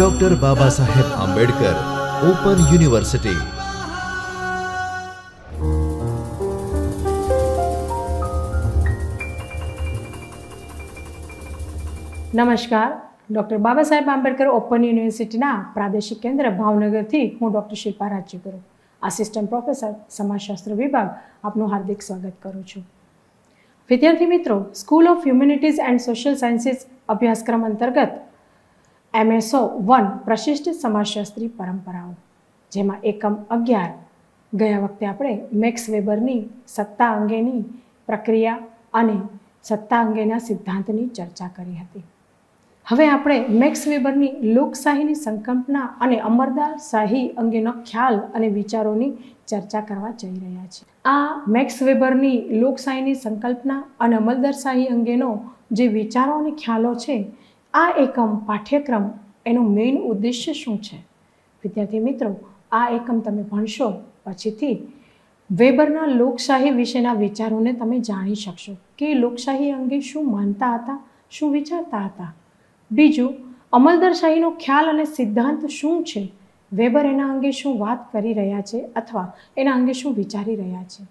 Doctor Baba Saheb Ambedkar open university નમસ્કાર. Doctor Baba Saheb Ambedkar open યુનિવર્સિટીના પ્રાદેશિક કેન્દ્ર ભાવનગરથી હું doctor Shilpa Rajyaguru assistant professor સમાજશાસ્ત્ર વિભાગ, આપનું હાર્દિક સ્વાગત કરું છું. વિદ્યાર્થી મિત્રો school of humanities and social sciences અભ્યાસક્રમ અંતર્ગત એમએસઓ વન પ્રશિષ્ટ સમાજશાસ્ત્રી પરંપરાઓ, જેમાં એકમ અગિયાર, ગયા વખતે આપણે મેક્સ વેબરની સત્તા અંગેની પ્રક્રિયા અને સત્તા અંગેના સિદ્ધાંતની ચર્ચા કરી હતી. હવે આપણે મેક્સ વેબરની લોકશાહીની સંકલ્પના અને અમરદાર શાહી અંગેનો ખ્યાલ અને વિચારોની ચર્ચા કરવા જઈ રહ્યા છીએ. આ મેક્સ વેબરની લોકશાહીની સંકલ્પના અને અમલદારશાહી અંગેનો જે વિચારો અને ખ્યાલો છે આ એકમ પાઠ્યક્રમ એનો મેઇન ઉદ્દેશ્ય શું છે? વિદ્યાર્થી મિત્રો, આ એકમ તમે ભણશો પછીથી વેબરના લોકશાહી વિશેના વિચારોને તમે જાણી શકશો કે લોકશાહી અંગે શું માનતા હતા, શું વિચારતા હતા. બીજું, અમલદારશાહીનો ખ્યાલ અને સિદ્ધાંત શું છે? વેબર એના અંગે શું વાત કરી રહ્યા છે અથવા એના અંગે શું વિચારી રહ્યા છે?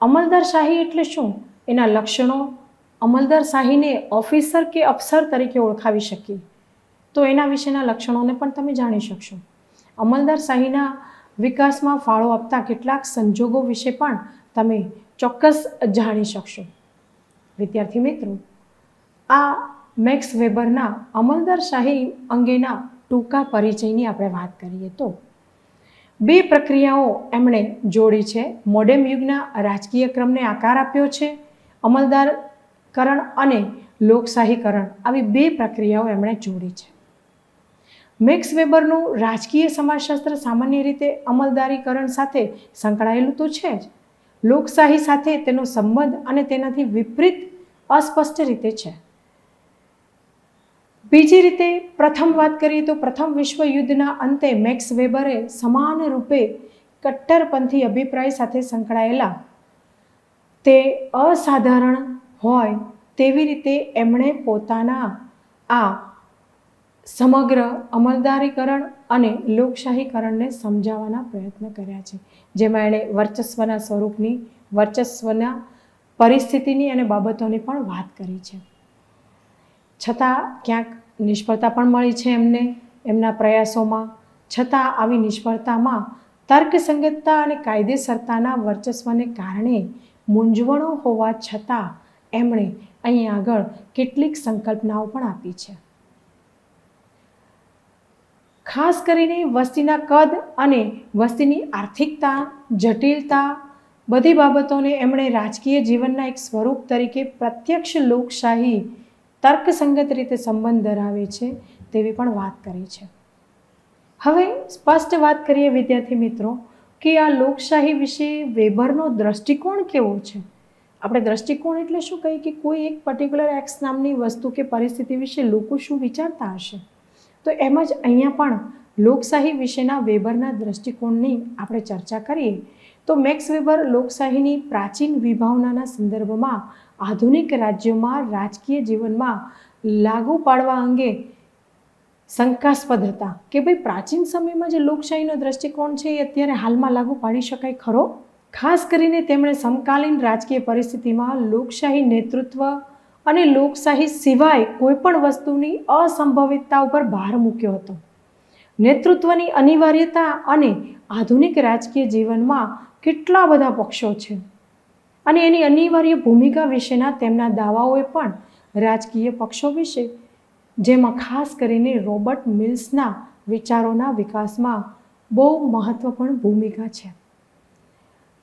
અમલદારશાહી એટલે શું? એના લક્ષણો અમલદારશાહીને ઓફિસર કે અફસર તરીકે ઓળખાવી શકીએ. તો એના વિશેના લક્ષણોને પણ તમે જાણી શકશો. અમલદારશાહીના વિકાસમાં ફાળો આપતા કેટલાક સંજોગો વિશે પણ તમે ચોક્કસ જાણી શકશો. વિદ્યાર્થી મિત્રો, આ મેક્સ વેબરના અમલદારશાહી અંગેના ટૂંકા પરિચયની આપણે વાત કરીએ તો, બે પ્રક્રિયાઓ એમણે જોડી છે. મોડેમ યુગના રાજકીય ક્રમને આકાર આપ્યો છે. અમલદારકરણ અને લોકશાહીકરણ આવી બે પ્રક્રિયાઓ એમણે જોડી છે. મેક્સ વેબરનું રાજકીય સમાજશાસ્ત્ર સામાન્ય રીતે અમલદારીકરણ સાથે સંકળાયેલું તો છે જ. લોકશાહી સાથે તેનો સંબંધ અને તેનાથી વિપરીત અસ્પષ્ટ રીતે છે. બીજી રીતે પ્રથમ વાત કરીએ તો પ્રથમ વિશ્વયુદ્ધના અંતે મેક્સ વેબરે સમાન રૂપે કટ્ટરપંથી અભિપ્રાય સાથે સંકળાયેલા. તે અસાધારણ હોય તેવી રીતે એમણે પોતાના આ સમગ્ર અમલદારીકરણ અને લોકશાહીકરણને સમજાવવાના પ્રયત્ન કર્યા છે. જેમાં એણે વર્ચસ્વના સ્વરૂપની, વર્ચસ્વના પરિસ્થિતિની અને બાબતોની પણ વાત કરી છે. છતાં ક્યાંક નિષ્ફળતા પણ મળી છે એમને એમના પ્રયાસોમાં. છતાં આવી નિષ્ફળતામાં તર્કસંગતતા અને કાયદેસરતાના વર્ચસ્વને કારણે મૂંઝવણો હોવા છતાં એમણે અહીં આગળ કેટલીક સંકલ્પનાઓ પણ આપી છે. ખાસ કરીને વસ્તીના કદ અને વસ્તીની આર્થિકતા, જટિલતા બધી બાબતોને એમણે રાજકીય જીવનના એક સ્વરૂપ તરીકે પ્રત્યક્ષ લોકશાહી તર્કસંગત રીતે સંબંધ ધરાવે છે તેવી પણ વાત કરી છે. હવે સ્પષ્ટ વાત કરીએ વિદ્યાર્થી મિત્રો કે આ લોકશાહી વિશે વેબરનો દ્રષ્ટિકોણ કેવો છે? આપણે દ્રષ્ટિકોણ એટલે શું કહીએ કે કોઈ એક પર્ટિક્યુલર એક્સ નામની વસ્તુ કે પરિસ્થિતિ વિશે લોકો શું વિચારતા હશે? તો એમ જ અહીંયા પણ લોકશાહી વિશેના વેબરના દ્રષ્ટિકોણની આપણે ચર્ચા કરીએ. તો મેક્સ વેબર લોકશાહીની પ્રાચીન વિભાવનાના સંદર્ભમાં આધુનિક રાજ્યોમાં રાજકીય જીવનમાં લાગુ પાડવા અંગે શંકાસ્પદ હતા. કે ભાઈ પ્રાચીન સમયમાં જે લોકશાહીનો દ્રષ્ટિકોણ છે એ અત્યારે હાલમાં લાગુ પાડી શકાય ખરો? ખાસ કરીને તેમણે સમકાલીન રાજકીય પરિસ્થિતિમાં લોકશાહી નેતૃત્વ અને લોકશાહી સિવાય કોઈપણ વસ્તુની અસંભવિતતા ઉપર ભાર મૂક્યો હતો. નેતૃત્વની અનિવાર્યતા અને આધુનિક રાજકીય જીવનમાં કેટલા બધા પક્ષો છે અને એની અનિવાર્ય ભૂમિકા વિશેના તેમના દાવાઓએ પણ રાજકીય પક્ષો વિશે, જેમાં ખાસ કરીને રોબર્ટ મિલ્સના વિચારોના વિકાસમાં બહુ મહત્ત્વપૂર્ણ ભૂમિકા છે.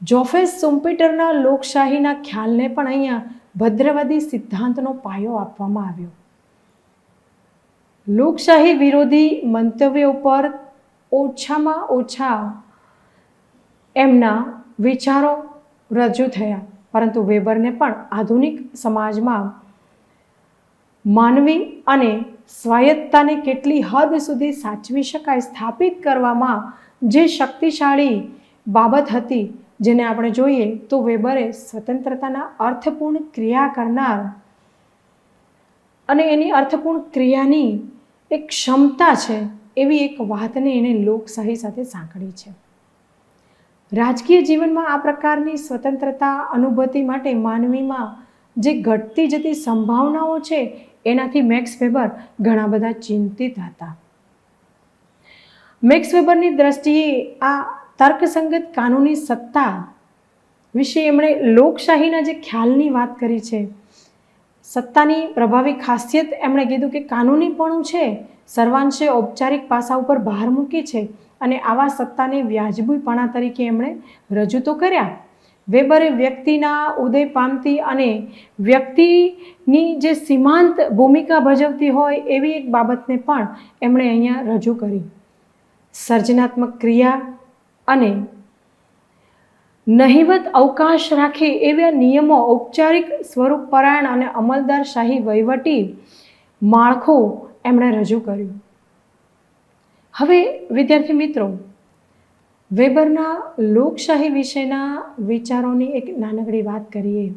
જોફેસ સુમ્પિટરના લોકશાહીના ખ્યાલને પણ અહીંયા ભદ્રવાદી સિદ્ધાંતનો પાયો આપવામાં આવ્યો. લોકશાહી વિરોધી મંતવ્યો પર ઓછામાં ઓછા એમના વિચારો રજૂ થયા. પરંતુ વેબરને પણ આધુનિક સમાજમાં માનવી અને સ્વાયત્તાને કેટલી હદ સુધી સાચવી શકાય સ્થાપિત કરવામાં જે શક્તિશાળી બાબત હતી જેને આપણે જોઈએ તો વેબરે સ્વતંત્રતાના અર્થપૂર્ણ ક્રિયા કરનાર અને એની અર્થપૂર્ણ ક્રિયાની એક ક્ષમતા છે એવી એક વાતને એણે લોકશાહી સાથે સાંકળી છે. રાજકીય જીવનમાં આ પ્રકારની સ્વતંત્રતા અનુભૂતિ માટે માનવીમાં જે ઘટતી જતી સંભાવનાઓ છે એનાથી મેક્સ વેબર ઘણા બધા ચિંતિત હતા. મેક્સ વેબરની દ્રષ્ટિએ આ તર્કસંગત કાનૂની સત્તા વિશે એમણે લોકશાહીના જે ખ્યાલની વાત કરી છે, સત્તાની પ્રભાવી ખાસિયત એમણે કીધું કે કાનૂનીપણું છે, સર્વાંશે ઔપચારિક પાસા ઉપર ભાર મૂકી છે અને આવા સત્તાને વ્યાજબીપણા તરીકે એમણે રજૂ તો કર્યા. વેબરે વ્યક્તિના ઉદય પામતી અને વ્યક્તિની જે સીમાંત ભૂમિકા ભજવતી હોય એવી એક બાબતને પણ એમણે અહીંયા રજૂ કરી. સર્જનાત્મક ક્રિયા અને નહિવત અવકાશ રાખે એવા નિયમો ઔપચારિક સ્વરૂપ પરાયણ અને અમલદારશાહી વહીવટી માળખું એમણે રજૂ કર્યું. હવે, વિદ્યાર્થી મિત્રો, વેબરના લોકશાહી વિશેના વિચારોની એક નાનકડી વાત કરીએ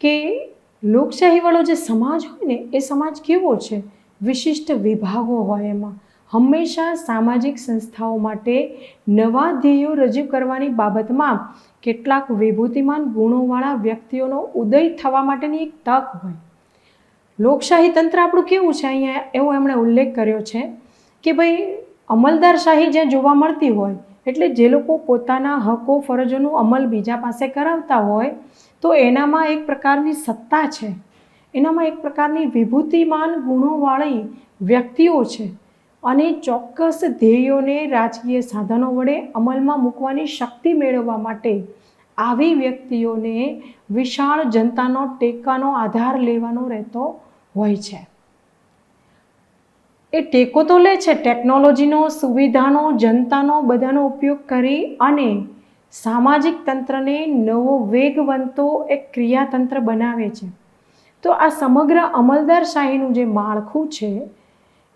કે લોકશાહીવાળો જે સમાજ હોય ને, એ સમાજ કેવો છે? વિશિષ્ટ વિભાગો હોય એમાં. હંમેશા સામાજિક સંસ્થાઓ માટે નવા ધ્યેયો રજૂ કરવાની બાબતમાં કેટલાક વિભૂતિમાન ગુણોવાળા વ્યક્તિઓનો ઉદય થવા માટેની એક તક હોય. લોકશાહી તંત્ર આપણું કેવું છે? અહીંયા એવો એમણે ઉલ્લેખ કર્યો છે કે ભાઈ અમલદારશાહી જ્યાં જોવા મળતી હોય, એટલે જે લોકો પોતાના હકો, ફરજોનું અમલ બીજા પાસે કરાવતા હોય, તો એનામાં એક પ્રકારની સત્તા છે. એનામાં એક પ્રકારની વિભૂતિમાન ગુણોવાળી વ્યક્તિઓ છે. અને ચોક્કસ ધ્યેયોને રાજકીય સાધનો વડે અમલમાં મૂકવાની શક્તિ મેળવવા માટે આવી વ્યક્તિઓને વિશાળ જનતાનો ટેકાનો આધાર લેવાનો રહેતો હોય છે. એ ટેકો તો લે છે, ટેકનોલોજીનો, સુવિધાનો, જનતાનો બધાનો ઉપયોગ કરી અને સામાજિક તંત્રને નવો વેગવંતો એક ક્રિયાતંત્ર બનાવે છે. તો આ સમગ્ર અમલદારશાહીનું જે માળખું છે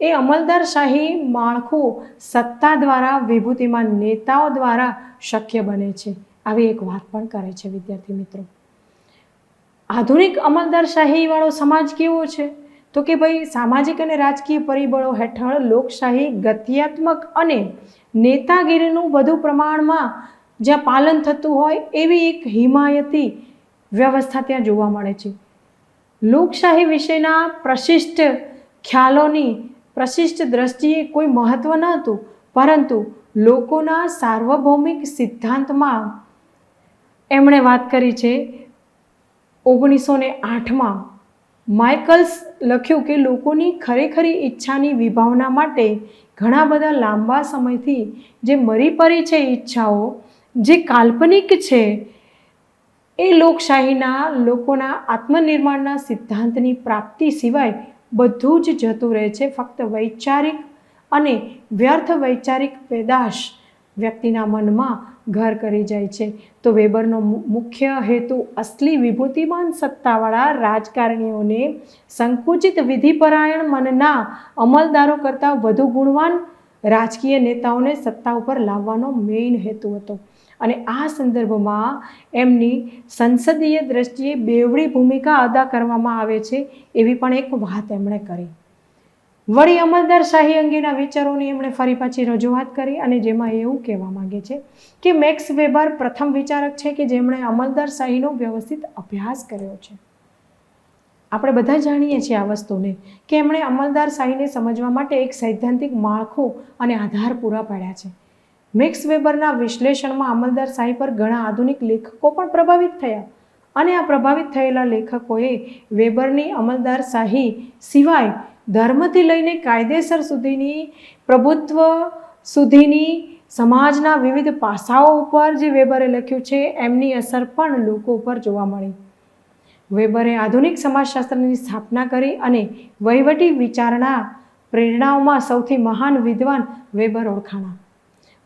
એ અમલદારશાહી માળખું સત્તા દ્વારા, વિભૂતિમાં નેતાઓ દ્વારા શક્ય બને છે. આવી એક વાત પણ કરે છે વિદ્યાર્થી મિત્રો. આધુનિક અમલદારશાહીવાળો સમાજ કેવો છે? તો કે ભાઈ, સામાજિક અને રાજકીય પરિબળો હેઠળ લોકશાહી ગત્યાત્મક અને નેતાગીરીનું વધુ પ્રમાણમાં જ્યાં પાલન થતું હોય, એવી એક હિમાયતી વ્યવસ્થા ત્યાં જોવા મળે છે. લોકશાહી વિશેના પ્રશિષ્ટ ખ્યાલોની પ્રશિષ્ટ દ્રષ્ટિએ કોઈ મહત્ત્વ ન હતું પરંતુ લોકોના સાર્વભૌમિક સિદ્ધાંતમાં એમણે વાત કરી છે ઓગણીસો ને આઠમાં. માઇકલ્સ લખ્યું કે લોકોની ખરેખરી ઈચ્છાની વિભાવના માટે ઘણા બધા લાંબા સમયથી જે મરી પડી છે ઈચ્છાઓ, જે કાલ્પનિક છે, એ લોકશાહીના લોકોના આત્મનિર્માણના સિદ્ધાંતની પ્રાપ્તિ સિવાય બધું જ જતું રહે છે. ફક્ત વૈચારિક અને વ્યર્થ વૈચારિક પેદાશ વ્યક્તિના મનમાં ઘર કરી જાય છે. તો વેબરનો મુખ્ય હેતુ અસલી વિભૂતિમાન સત્તાવાળા રાજકારણીઓને સંકુચિત વિધિપરાયણ મનના અમલદારો કરતાં વધુ ગુણવાન રાજકીય નેતાઓને સત્તા ઉપર લાવવાનો મેઇન હેતુ હતો. અને આ સંદર્ભમાં એમની સંસદીય દ્રષ્ટિએ બેવડી ભૂમિકા અદા કરવામાં આવે છે એવી પણ એક વાત એમણે કરી. વળી અમલદારશાહી અંગેના વિચારોની એમણે ફરી પાછી રજૂઆત કરી અને જેમાં એવું કહેવા માંગે છે કે મેક્સ વેબર પ્રથમ વિચારક છે કે જેમણે અમલદારશાહીનો વ્યવસ્થિત અભ્યાસ કર્યો છે. આપણે બધા જાણીએ છીએ આ વસ્તુને કે એમણે અમલદારશાહીને સમજવા માટે એક સૈદ્ધાંતિક માળખું અને આધાર પૂરા પાડ્યા છે. મેક્સ વેબરના વિશ્લેષણમાં અમલદાર શાહી પર ઘણા આધુનિક લેખકો પણ પ્રભાવિત થયા. અને આ પ્રભાવિત થયેલા લેખકોએ વેબરની અમલદાર શાહી સિવાય ધર્મથી લઈને કાયદેસર સુધીની, પ્રભુત્વ સુધીની, સમાજના વિવિધ પાસાઓ ઉપર જે વેબરે લખ્યું છે, એમની અસર પણ લોકો ઉપર જોવા મળી. વેબરે આધુનિક સમાજશાસ્ત્રની સ્થાપના કરી અને વહીવટી વિચારણા પ્રેરણાઓમાં સૌથી મહાન વિદ્વાન વેબર ઓળખાણા.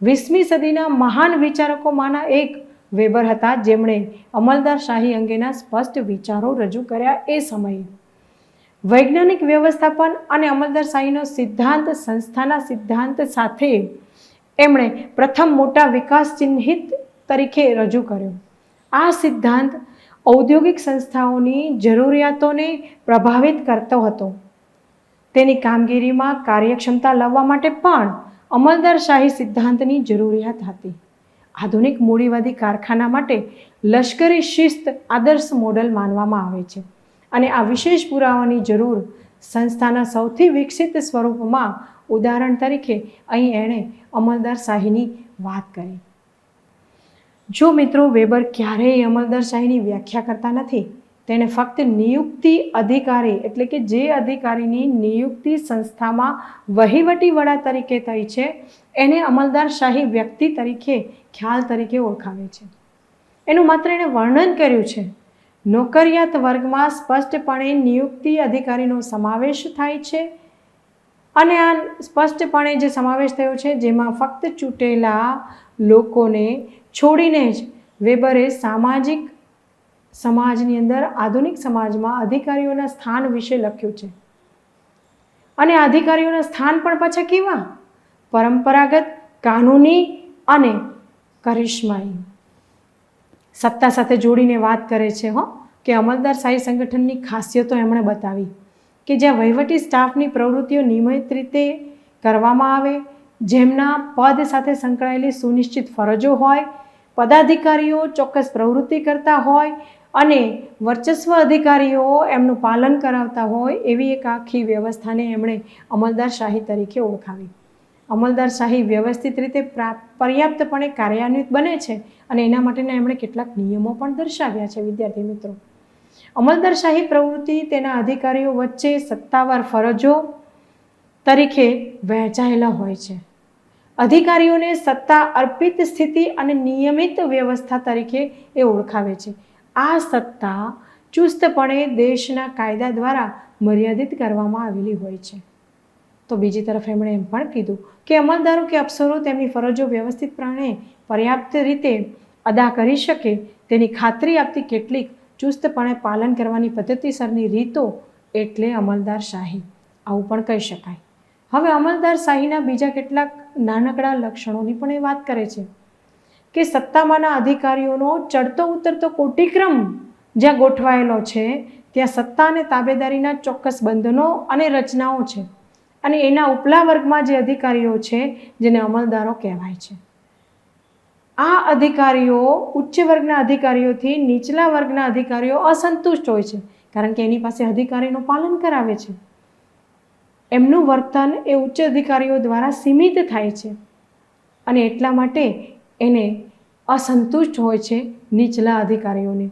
વીસમી સદીના મહાન વિચારકોમાંના એક વેબર હતા. જેમણે અમલદારશાહી અંગેના સ્પષ્ટ વિચારો રજૂ કર્યા એ સમયે. વૈજ્ઞાનિક વ્યવસ્થાપન અને અમલદારશાહીનો સિદ્ધાંત, સંસ્થાના સિદ્ધાંત સાથે એમણે પ્રથમ મોટા વિકાસ ચિહ્નિત તરીકે રજૂ કર્યો. આ સિદ્ધાંત ઔદ્યોગિક સંસ્થાઓની જરૂરિયાતોને પ્રભાવિત કરતો હતો. તેની કામગીરીમાં કાર્યક્ષમતા લાવવા માટે પણ અમલદારશાહી સિદ્ધાંતની જરૂરિયાત હતી. આધુનિક મૂડીવાદી કારખાના માટે લશ્કરી શિસ્ત આદર્શ મોડલ માનવામાં આવે છે અને આ વિશેષ પુરાવાની જરૂર સંસ્થાના સૌથી વિકસિત સ્વરૂપમાં ઉદાહરણ તરીકે અહીં એણે અમલદારશાહીની વાત કરી. જો મિત્રો વેબર ક્યારેય અમલદારશાહીની વ્યાખ્યા કરતા નથી તેણે ફક્ત નિયુક્તિ અધિકારી, એટલે કે જે અધિકારીની નિયુક્તિ સંસ્થામાં વહીવટી વડા તરીકે થઈ છે, એને અમલદારશાહી વ્યક્તિ તરીકે ખ્યાલ તરીકે ઓળખાવે છે. એનું માત્ર એણે વર્ણન કર્યું છે. નોકરિયાત વર્ગમાં સ્પષ્ટપણે નિયુક્તિ અધિકારીનો સમાવેશ થાય છે અને આ સ્પષ્ટપણે જે સમાવેશ થયો છે, જેમાં ફક્ત ચૂંટેલા લોકોને છોડીને જ વેબરે સામાજિક સમાજની અંદર આધુનિક સમાજમાં અધિકારીઓના સ્થાન વિશે લખ્યું છે. અને અધિકારીઓના સ્થાન પણ પાછા કેવા? પરંપરાગત, કાનૂની અને કરિશ્માઈ. સત્તા સાથે જોડીને વાત કરે છે, હો. કે અમલદાર સાહી સંગઠનની ખાસિયતો એમણે બતાવી કે જ્યાં વહીવટી સ્ટાફની પ્રવૃત્તિઓ નિયમિત રીતે કરવામાં આવે, જેમના પદ સાથે સંકળાયેલી સુનિશ્ચિત ફરજો હોય, પદાધિકારીઓ ચોક્કસ પ્રવૃત્તિ કરતા હોય અને વર્ચસ્વ અધિકારીઓ એમનું પાલન કરાવતા હોય એવી એક આખી વ્યવસ્થાને એમણે અમલદારશાહી તરીકે ઓળખાવી. અમલદારશાહી વ્યવસ્થિત રીતે પ્રા, પર્યાપ્તપણે કાર્યાન્વિત બને છે અને એના માટેના એમણે કેટલાક નિયમો પણ દર્શાવ્યા છે, વિદ્યાર્થી મિત્રો. અમલદારશાહી પ્રવૃત્તિ તેના અધિકારીઓ વચ્ચે સત્તાવાર ફરજો તરીકે વહેંચાયેલા હોય છે. અધિકારીઓને સત્તા અર્પિત સ્થિતિ અને નિયમિત વ્યવસ્થા તરીકે એ ઓળખાવે છે. આ સત્તા ચુસ્તપણે દેશના કાયદા દ્વારા મર્યાદિત કરવામાં આવેલી હોય છે. તો બીજી તરફ એમણે એમ પણ કીધું કે અમલદારો કે અફસરો તેમની ફરજો વ્યવસ્થિત પ્રમાણે પર્યાપ્ત રીતે અદા કરી શકે તેની ખાતરી આપતી કેટલીક ચુસ્તપણે પાલન કરવાની પદ્ધતિસરની રીતો એટલે અમલદાર શાહી. આવું પણ કહી શકાય. હવે અમલદાર શાહીના બીજા કેટલાક નાનકડા લક્ષણોની પણ એ વાત કરે છે. કે સત્તામાંના અધિકારીઓનો ચડતો ઉતરતો કોટિક્રમ જ્યાં ગોઠવાયેલો છે, ત્યાં સત્તા અને તાબેદારીના ચોક્કસ બંધનો અને રચનાઓ છે. અને એના ઉપલા વર્ગમાં જે અધિકારીઓ છે, જેને અમલદારો કહેવાય છે. આ અધિકારીઓ ઉચ્ચ વર્ગના અધિકારીઓથી નીચલા વર્ગના અધિકારીઓ અસંતુષ્ટ હોય છે, કારણ કે એની પાસે અધિકારીનું પાલન કરાવે છે. એમનું વર્તન એ ઉચ્ચ અધિકારીઓ દ્વારા સીમિત થાય છે. અને એટલા માટે એને અસંતુષ્ટ હોય છે નીચલા અધિકારીઓને.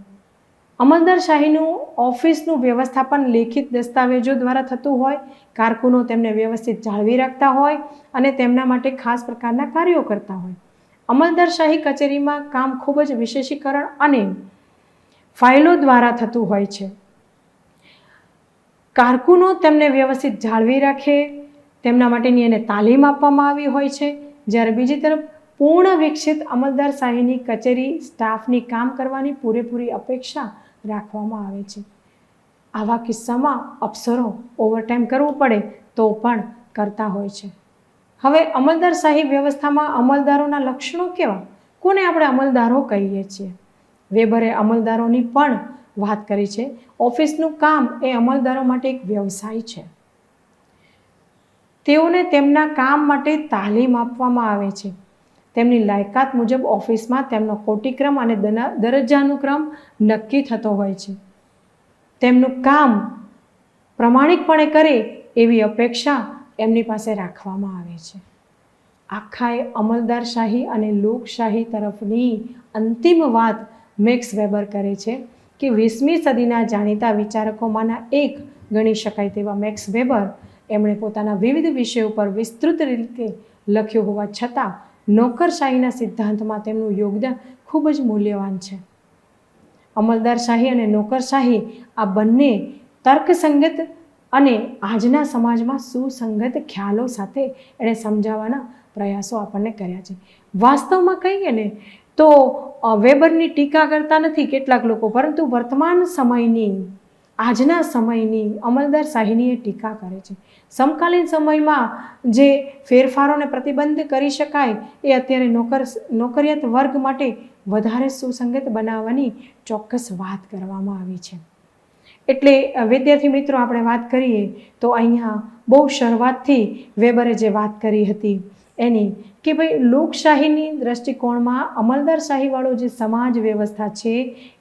અમલદારશાહીનું ઓફિસનું વ્યવસ્થાપન લેખિત દસ્તાવેજો દ્વારા થતું હોય, કારકુનો તેમને વ્યવસ્થિત જાળવી રાખતા હોય અને તેમના માટે ખાસ પ્રકારના કાર્યો કરતા હોય. અમલદારશાહી કચેરીમાં કામ ખૂબ જ વિશેષીકરણ અને ફાઇલો દ્વારા થતું હોય છે. કારકુનો તેમને વ્યવસ્થિત જાળવી રાખે, તેમના માટેની એને તાલીમ આપવામાં આવી હોય છે. જ્યારે બીજી તરફ પૂર્ણ વિકસિત અમલદાર શાહીની કચેરી સ્ટાફની કામ કરવાની પૂરેપૂરી અપેક્ષા રાખવામાં આવે છે. આવા કિસ્સામાં અફસરો ઓવરટાઈમ કરવું પડે તો પણ કરતા હોય છે. હવે અમલદારશાહી વ્યવસ્થામાં અમલદારોના લક્ષણો કેવા? કોને આપણે અમલદારો કહીએ છીએ? વેબરે અમલદારોની પણ વાત કરી છે. ઓફિસનું કામ એ અમલદારો માટે એક વ્યવસાય છે. તેઓને તેમના કામ માટે તાલીમ આપવામાં આવે છે. તેમની લાયકાત મુજબ ઓફિસમાં તેમનો કોટિક્રમ અને દરજ્જાનુક્રમ નક્કી થતો હોય છે. તેમનું કામ પ્રમાણિકપણે કરે એવી અપેક્ષા એમની પાસે રાખવામાં આવે છે. આખા એ અમલદારશાહી અને લોકશાહી તરફની અંતિમ વાત મેક્સ વેબર કરે છે કે વીસમી સદીના જાણીતા વિચારકોમાંના એક ગણી શકાય તેવા મેક્સ વેબર એમણે પોતાના વિવિધ વિષયો પર વિસ્તૃત રીતે લખ્યું હોવા છતાં નોકરશાહીના સિદ્ધાંતમાં તેમનું યોગદાન ખૂબ જ મૂલ્યવાન છે. અમલદારશાહી અને નોકરશાહી આ બંને તર્કસંગત અને આજના સમાજમાં સુસંગત ખ્યાલો સાથે એણે સમજાવવાના પ્રયાસો આપણને કર્યા છે. વાસ્તવમાં કહીએ ને, તો વેબરની ટીકા કરતા નથી કેટલાક લોકો, પરંતુ વર્તમાન સમયની આજના સમયની અમલદારશાહીની એ ટીકા કરે છે. સમકાલીન સમયમાં જે ફેરફારોને પ્રતિબંધ કરી શકાય, એ અત્યારે નોકર, નોકરિયાત વર્ગ માટે વધારે સુસંગત બનાવવાની ચોક્કસ વાત કરવામાં આવી છે. એટલે વિદ્યાર્થી મિત્રો, આપણે વાત કરીએ તો અહીંયા બહુ શરૂઆતથી વેબરે જે વાત કરી હતી એની કે ભાઈ લોકશાહીની દ્રષ્ટિકોણમાં અમલદારશાહીવાળો જે સમાજ વ્યવસ્થા છે,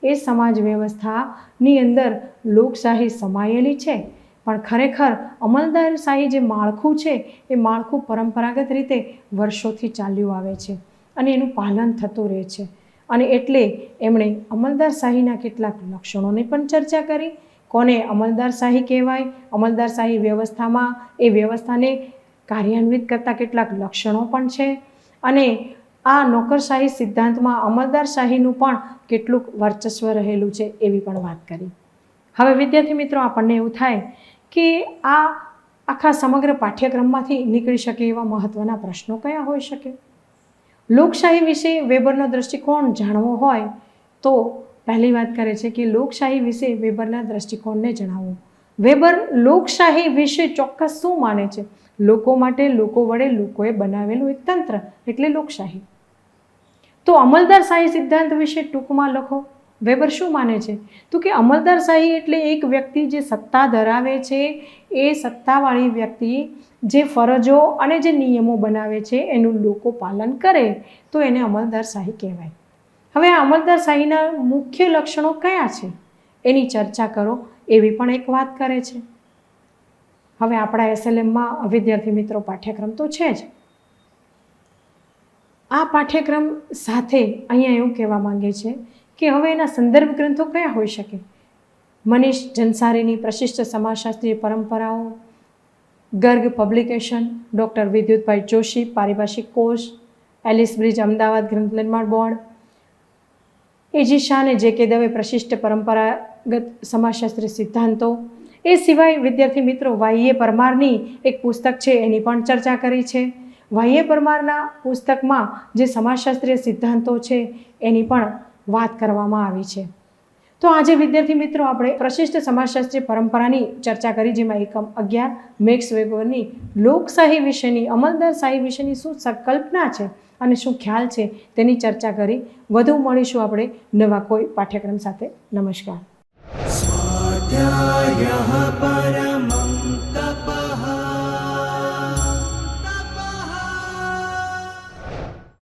એ સમાજ વ્યવસ્થાની અંદર લોકશાહી સમાયેલી છે. પણ ખરેખર અમલદારશાહી જે માળખું છે, એ માળખું પરંપરાગત રીતે વર્ષોથી ચાલ્યું આવે છે અને એનું પાલન થતું રહે છે. અને એટલે એમણે અમલદારશાહીના કેટલાક લક્ષણોની પણ ચર્ચા કરી. કોને અમલદારશાહી કહેવાય? અમલદારશાહી વ્યવસ્થામાં એ વ્યવસ્થાને કાર્યાન્વિત કરતા કેટલાક લક્ષણો પણ છે અને આ નોકરશાહી સિદ્ધાંતમાં અમલદારશાહીનું પણ કેટલુંક વર્ચસ્વ રહેલું છે એવી પણ વાત કરી. હવે વિદ્યાર્થી મિત્રો, આપણને એવું થાય કે આ આખા સમગ્ર પાઠ્યક્રમમાંથી નીકળી શકે એવા મહત્ત્વના પ્રશ્નો કયા હોઈ શકે? લોકશાહી વિશે વેબરનો દૃષ્ટિકોણ જાણવો હોય તો પહેલી વાત કરે છે કે લોકશાહી વિશે વેબરના દૃષ્ટિકોણને જણાવો. વેબર લોકશાહી વિશે ચોક્કસ શું માને છે? લોકો માટે લોકો વડે લોકોએ બનાવેલું એક તંત્ર એટલે લોકશાહી. તો અમલદારશાહી સિદ્ધાંત વિશે ટૂંકમાં લખો. વેબર શું માને છે? તો કે અમલદારશાહી એટલે એક વ્યક્તિ જે સત્તા ધરાવે છે, એ સત્તાવાળી વ્યક્તિ જે ફરજો અને જે નિયમો બનાવે છે, એનું લોકો પાલન કરે, તો એને અમલદારશાહી કહેવાય. હવે આ અમલદારશાહીના મુખ્ય લક્ષણો કયા છે? એની ચર્ચા કરો. એવી પણ એક વાત કરે છે. હવે આપણા એસએલએમમાં વિદ્યાર્થી મિત્રો પાઠ્યક્રમ તો છે જ. આ પાઠ્યક્રમ સાથે અહીંયા એવું કહેવા માંગે છે કે હવે એના સંદર્ભ ગ્રંથો કયા હોઈ શકે? મનીષ જનસારીની પ્રશિષ્ટ સમાજશાસ્ત્રીય પરંપરાઓ, ગર્ગ પબ્લિકેશન, ડૉક્ટર વિદ્યુતભાઈ જોશી, પારિભાષિક કોષ એલિસ બ્રિજ અમદાવાદ ગ્રંથ નિર્માણ બોર્ડ, એજી શાહ અને જે કે દવે પ્રશિષ્ટ પરંપરાગત સમાજશાસ્ત્રી સિદ્ધાંતો એ સિવાય વિદ્યાર્થી મિત્રો વાઈએ પરમારની એક પુસ્તક છે, એની પણ ચર્ચા કરી છે. વાઈએ પરમારના પુસ્તકમાં જે સમાજશાસ્ત્રીય સિદ્ધાંતો છે, એની પણ વાત કરવામાં આવી છે. તો આજે વિદ્યાર્થી મિત્રો આપણે પ્રશિષ્ટ સમાજશાસ્ત્રીય પરંપરાની ચર્ચા કરી, જેમાં એકમ અગિયાર મેક્સ વેગોની લોકશાહી વિશેની, અમલદારશાહી વિશેની શું સંકલ્પના છે અને શું ખ્યાલ છે તેની ચર્ચા કરી. વધુ મળીશું આપણે નવા કોઈ પાઠ્યક્રમ સાથે. નમસ્કાર. परम